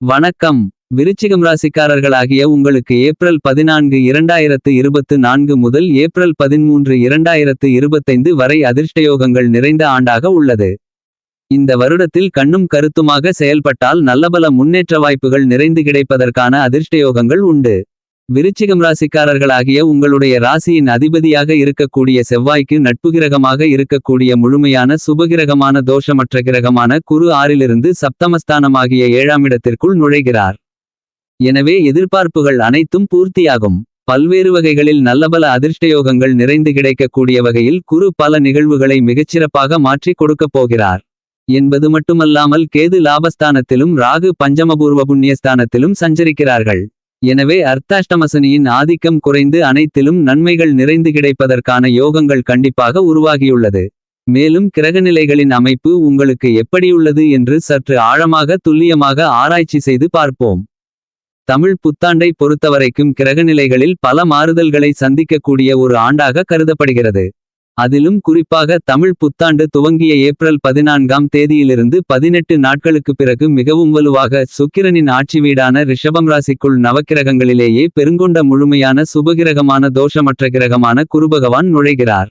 வணக்கம் விருச்சிகம் ராசிக்காரர்களாகிய உங்களுக்கு ஏப்ரல் பதினான்கு இரண்டாயிரத்து இருபத்து நான்கு முதல் ஏப்ரல் பதிமூன்று இரண்டாயிரத்து இருபத்தைந்து வரை அதிர்ஷ்டயோகங்கள் நிறைந்த ஆண்டாக உள்ளது. இந்த வருடத்தில் கண்ணும் கருத்துமாக செயல்பட்டால் நல்லபல முன்னேற்ற வாய்ப்புகள் நிறைந்து கிடைப்பதற்கான அதிர்ஷ்டயோகங்கள் உண்டு. விருச்சிகம் ராசிக்காரர்களாகிய உங்களுடைய ராசியின் அதிபதியாக இருக்கக்கூடிய செவ்வாய்க்கு நட்புகிரகமாக இருக்கக்கூடிய முழுமையான சுபகிரகமான தோஷமற்ற கிரகமான குரு ஆறிலிருந்து சப்தமஸ்தானமாகிய ஏழாம் இடத்திற்குள் நுழைகிறார். எனவே எதிர்பார்ப்புகள் அனைத்தும் பூர்த்தியாகும். பல்வேறு வகைகளில் நல்லபல அதிர்ஷ்டயோகங்கள் நிறைந்து கிடைக்கக்கூடிய வகையில் குரு பல நிகழ்வுகளை மிகச்சிறப்பாக மாற்றிக் கொடுக்கப் போகிறார். என்பது மட்டுமல்லாமல் கேது லாபஸ்தானத்திலும் ராகு பஞ்சமபூர்வ புண்ணியஸ்தானத்திலும் சஞ்சரிக்கிறார்கள். எனவே அர்த்தாஷ்டமசனியின் ஆதிக்கம் குறைந்து அனைத்திலும் நன்மைகள் நிறைந்து கிடைப்பதற்கான யோகங்கள் கண்டிப்பாக உருவாகியுள்ளது. மேலும் கிரகநிலைகளின் அமைப்பு உங்களுக்கு எப்படியுள்ளது என்று சற்று ஆழமாக துல்லியமாக ஆராய்ச்சி செய்து பார்ப்போம். தமிழ் புத்தாண்டை பொறுத்தவரைக்கும் கிரகநிலைகளில் பல மாறுதல்களை சந்திக்கக்கூடிய ஒரு ஆண்டாக கருதப்படுகிறது. அதிலும் குறிப்பாக தமிழ் புத்தாண்டு துவங்கிய ஏப்ரல் பதினான்காம் தேதியிலிருந்து பதினெட்டு நாட்களுக்குப் பிறகு மிகவும் வலுவாக சுக்கிரனின் ஆட்சி வீடான ரிஷபம் ராசிக்குள் நவக்கிரகங்களிலேயே பெருங்கொண்ட முழுமையான சுபகிரகமான தோஷமற்ற கிரகமான குருபகவான் நுழைகிறார்.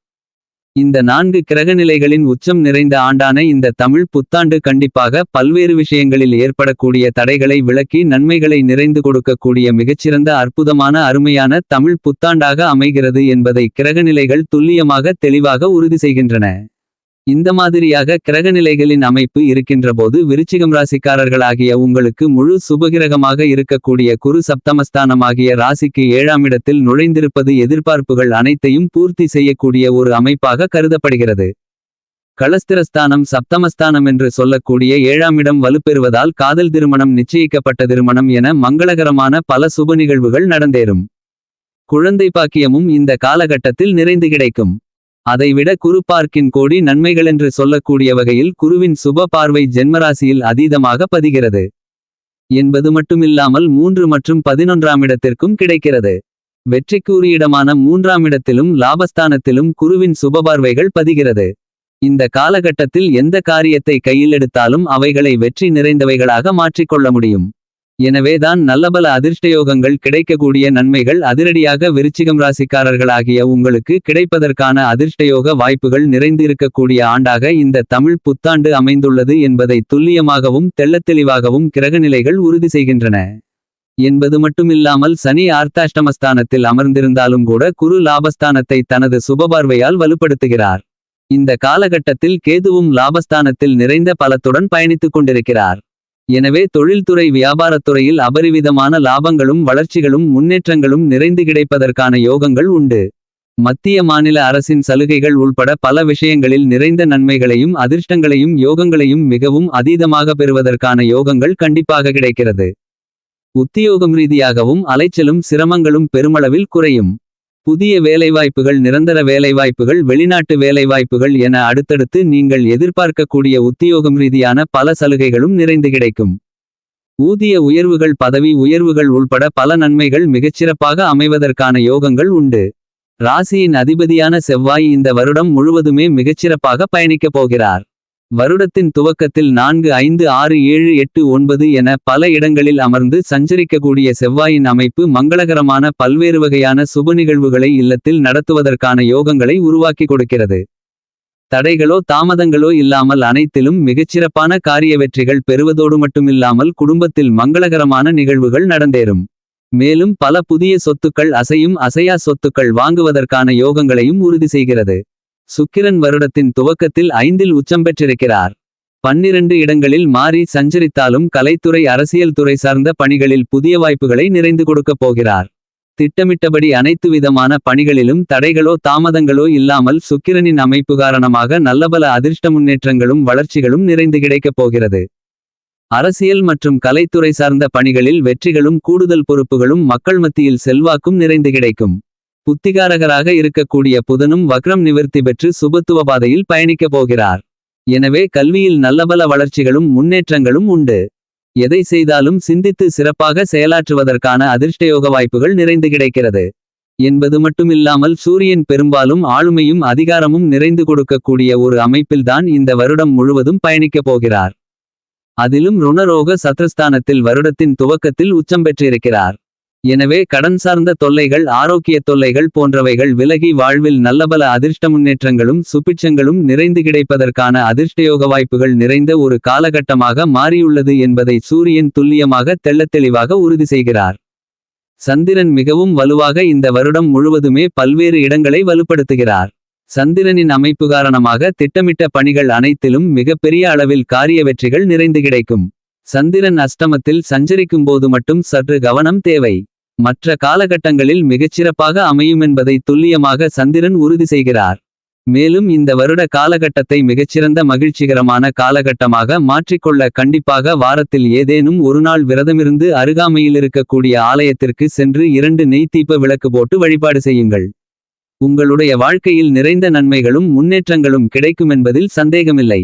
இந்த நான்கு கிரகநிலைகளின் உச்சம் நிறைந்த ஆண்டான இந்த தமிழ் புத்தாண்டு கண்டிப்பாக பல்வேறு விஷயங்களில் ஏற்படக்கூடிய தடைகளை விளக்கி நன்மைகளை நிறைந்து கொடுக்கக்கூடிய மிகச்சிறந்த அற்புதமான அருமையான தமிழ் புத்தாண்டாக அமைகிறது என்பதை கிரகநிலைகள் துல்லியமாக தெளிவாக உறுதி செய்கின்றன. இந்த மாதிரியாக கிரகநிலைகளின் அமைப்பு இருக்கின்றபோது விருச்சிகம் ராசிக்காரர்களாகிய உங்களுக்கு முழு சுபகிரகமாக இருக்கக்கூடிய குரு சப்தமஸ்தானமாகிய ராசிக்கு ஏழாம் இடத்தில் நுழைந்திருப்பது எதிர்பார்ப்புகள் அனைத்தையும் பூர்த்தி செய்யக்கூடிய ஒரு அமைப்பாக கருதப்படுகிறது. களஸ்திரஸ்தானம் சப்தமஸ்தானம் என்று சொல்லக்கூடிய ஏழாம் இடம் வலுப்பெறுவதால் காதல் திருமணம் நிச்சயிக்கப்பட்ட திருமணம் என மங்களகரமான பல சுப நிகழ்வுகள் நடந்தேறும். குழந்தை பாக்கியமும் இந்த காலகட்டத்தில் நிறைந்து கிடைக்கும். அதைவிட குரு பார்க்கின் கோடி நன்மைகளென்று சொல்லக்கூடிய வகையில் குருவின் சுப பார்வை ஜென்மராசியில் அதீதமாக பதிகிறது. என்பது மட்டுமில்லாமல் மூன்று மற்றும் பதினொன்றாம் இடத்திற்கும் கிடைக்கிறது. வெற்றிக்கூறியிடமான மூன்றாம் இடத்திலும் லாபஸ்தானத்திலும் குருவின் சுபபார்வைகள் பதிகிறது. இந்த காலகட்டத்தில் எந்த காரியத்தை கையில் எடுத்தாலும் அவைகளை வெற்றி நிறைந்தவைகளாக மாற்றிக்கொள்ள முடியும். எனவேதான் நல்லபல அதிர்ஷ்டயோகங்கள் கிடைக்கக்கூடிய நன்மைகள் அதிரடியாக விருச்சிகம் ராசிக்காரர்களாகிய உங்களுக்கு கிடைப்பதற்கான அதிர்ஷ்டயோக வாய்ப்புகள் நிறைந்திருக்கக்கூடிய ஆண்டாக இந்த தமிழ் புத்தாண்டு அமைந்துள்ளது என்பதை துல்லியமாகவும் தெள்ளத்தெளிவாகவும் கிரகநிலைகள் உறுதி செய்கின்றன. என்பது மட்டுமில்லாமல் சனி ஆர்த்தாஷ்டமஸ்தானத்தில் அமர்ந்திருந்தாலும் கூட குரு லாபஸ்தானத்தை தனது சுபபார்வையால் வலுப்படுத்துகிறார். இந்த காலகட்டத்தில் கேதுவும் லாபஸ்தானத்தில் நிறைந்த பலத்துடன் பயணித்துக் கொண்டிருக்கிறார். எனவே தொழில்துறை வியாபாரத்துறையில் அபரிவிதமான லாபங்களும் வளர்ச்சிகளும் முன்னேற்றங்களும் நிறைந்து கிடைப்பதற்கான யோகங்கள் உண்டு. மத்திய மாநில அரசின் சலுகைகள் உள்பட பல விஷயங்களில் நிறைந்த நன்மைகளையும் அதிர்ஷ்டங்களையும் யோகங்களையும் மிகவும் அதீதமாக பெறுவதற்கான யோகங்கள் கண்டிப்பாக கிடைக்கிறது. உத்தியோகம் ரீதியாகவும் அலைச்சலும் சிரமங்களும் பெருமளவில் குறையும். புதிய வேலைவாய்ப்புகள் நிரந்தர வேலைவாய்ப்புகள் வெளிநாட்டு வேலைவாய்ப்புகள் என அடுத்தடுத்து நீங்கள் எதிர்பார்க்கக்கூடிய உத்தியோகம் ரீதியான பல சலுகைகளும் நிறைந்து கிடைக்கும். ஊதிய உயர்வுகள் பதவி உயர்வுகள் உள்பட பல நன்மைகள் மிகச்சிறப்பாக அமைவதற்கான யோகங்கள் உண்டு. ராசியின் அதிபதியான செவ்வாய் இந்த வருடம் முழுவதுமே மிகச்சிறப்பாக பயணிக்கப் போகிறார். வருடத்தின் துவக்கத்தில் நான்கு ஐந்து ஆறு ஏழு எட்டு ஒன்பது என பல இடங்களில் அமர்ந்து சஞ்சரிக்கக்கூடிய செவ்வாயின் அமைப்பு மங்களகரமான பல்வேறு வகையான சுப நிகழ்வுகளை இல்லத்தில் நடத்துவதற்கான யோகங்களை உருவாக்கி கொடுக்கிறது. தடைகளோ தாமதங்களோ இல்லாமல் அனைத்திலும் மிகச்சிறப்பான காரிய வெற்றிகள் பெறுவதோடு மட்டுமில்லாமல் குடும்பத்தில் மங்களகரமான நிகழ்வுகள் நடந்தேறும். மேலும் பல புதிய சொத்துக்கள் அசையும் அசையா சொத்துக்கள் வாங்குவதற்கான யோகங்களையும் உறுதி செய்கிறது. சுக்கிரன் வருடத்தின் துவக்கத்தில் ஐந்தில் உச்சம் பெற்றிருக்கிறார். பன்னிரண்டு இடங்களில் மாறி சஞ்சரித்தாலும் கலைத்துறை அரசியல் துறை சார்ந்த பணிகளில் புதிய வாய்ப்புகளை நிறைந்து கொடுக்கப் போகிறார். திட்டமிட்டபடி அனைத்து விதமான பணிகளிலும் தடைகளோ தாமதங்களோ இல்லாமல் சுக்கிரனின் அமைப்பு காரணமாக நல்லபல அதிர்ஷ்ட முன்னேற்றங்களும் வளர்ச்சிகளும் நிறைந்து கிடைக்கப் போகிறது. அரசியல் மற்றும் கலைத்துறை சார்ந்த பணிகளில் வெற்றிகளும் கூடுதல் பொறுப்புகளும் மக்கள் மத்தியில் செல்வாக்கும் நிறைந்து கிடைக்கும். புத்திகாரகராக இருக்கக்கூடிய புதனும் வக்ரம் நிவர்த்தி பெற்று சுபத்துவ பாதையில் பயணிக்கப் போகிறார். எனவே கல்வியில் நல்லபல வளர்ச்சிகளும் முன்னேற்றங்களும் உண்டு. எதை செய்தாலும் சிந்தித்து சிறப்பாக செயலாற்றுவதற்கான அதிர்ஷ்டயோக வாய்ப்புகள் நிறைந்து கிடைக்கிறது. என்பது மட்டுமில்லாமல் சூரியன் பெரும்பாலும் ஆளுமையும் அதிகாரமும் நிறைந்து கொடுக்கக்கூடிய ஒரு அமைப்பில்தான் இந்த வருடம் முழுவதும் பயணிக்கப் போகிறார். அதிலும் ருணரோக சத்ரஸ்தானத்தில் வருடத்தின் துவக்கத்தில் உச்சம் பெற்றிருக்கிறார். எனவே கடன் சார்ந்த தொல்லைகள் ஆரோக்கிய தொல்லைகள் போன்றவைகள் விலகி வாழ்வில் நல்லபல அதிர்ஷ்ட முன்னேற்றங்களும் சுபிட்சங்களும் நிறைந்து கிடைப்பதற்கான அதிர்ஷ்டயோக வாய்ப்புகள் நிறைந்த ஒரு காலகட்டமாக மாறியுள்ளது என்பதை சூரியன் துல்லியமாக தெள்ளத்தெளிவாக உறுதி செய்கிறார். சந்திரன் மிகவும் வலுவாக இந்த வருடம் முழுவதுமே பல்வேறு இடங்களை வலுப்படுத்துகிறார். சந்திரனின் அமைப்பு காரணமாக திட்டமிட்ட பணிகள் அனைத்திலும் மிகப்பெரிய அளவில் காரிய வெற்றிகள் நிறைந்து கிடைக்கும். சந்திரன் அஷ்டமத்தில் சஞ்சரிக்கும்போது மட்டும் சற்று கவனம் தேவை. மற்ற காலகட்டங்களில் மிகச்சிறப்பாக அமையுமென்பதை துல்லியமாக சந்திரன் உறுதி செய்கிறார். மேலும் இந்த வருட காலகட்டத்தை மிகச்சிறந்த மகிழ்ச்சிகரமான காலகட்டமாக மாற்றிக்கொள்ள கண்டிப்பாக வாரத்தில் ஏதேனும் ஒருநாள் விரதமிருந்து அருகாமையில் இருக்கக்கூடிய ஆலயத்திற்கு சென்று இரண்டு நெய்த்தீப்ப விளக்கு போட்டு வழிபாடு செய்யுங்கள். உங்களுடைய வாழ்க்கையில் நிறைந்த நன்மைகளும் முன்னேற்றங்களும் கிடைக்குமென்பதில் சந்தேகமில்லை.